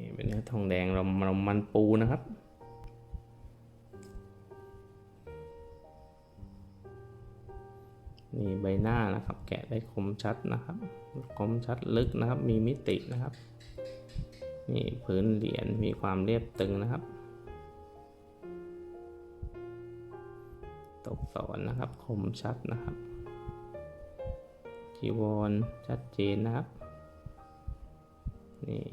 นี่เป็นเนื้อทองแดงเราเรามันปูนะครับนี่ใบหน้านะครับ แกะได้คมชัดนะครับ คมชัดลึกนะครับ มีมิตินะครับ นี่พื้นเหรียญมีความเรียบตึงนะครับ ตกสอนนะครับ คมชัดนะครับ จีวรชัดเจนนะครับ นี่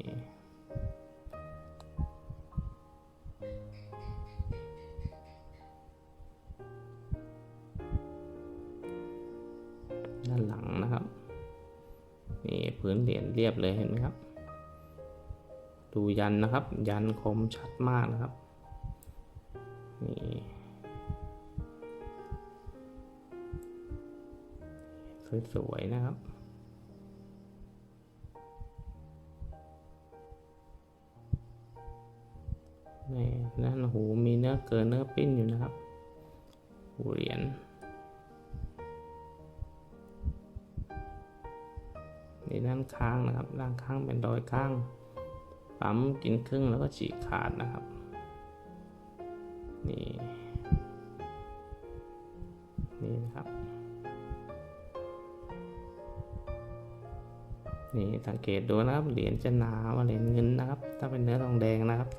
ด้านหลังนะครับนี่พื้นเหรียญเรียบเลยเห็นไหมครับ ดูยันนะครับ ยันคมชัดมากนะครับนี่สวยๆนะครับนี่ด้านหูมีเนื้อเกินเนื้อปิ้นอยู่นะครับหูเหรียญ นี่ด้านข้างนะครับ ด้านข้างเป็นรอยข้างปั๊มกินครึ่งแล้วก็ฉีกขาดนะครับ นี่ นี่นะครับ นี่สังเกตดูนะครับ เหรียญจะหนาว่าเหรียญเงินนะครับ ถ้าเป็นเนื้อทองแดงนะครับ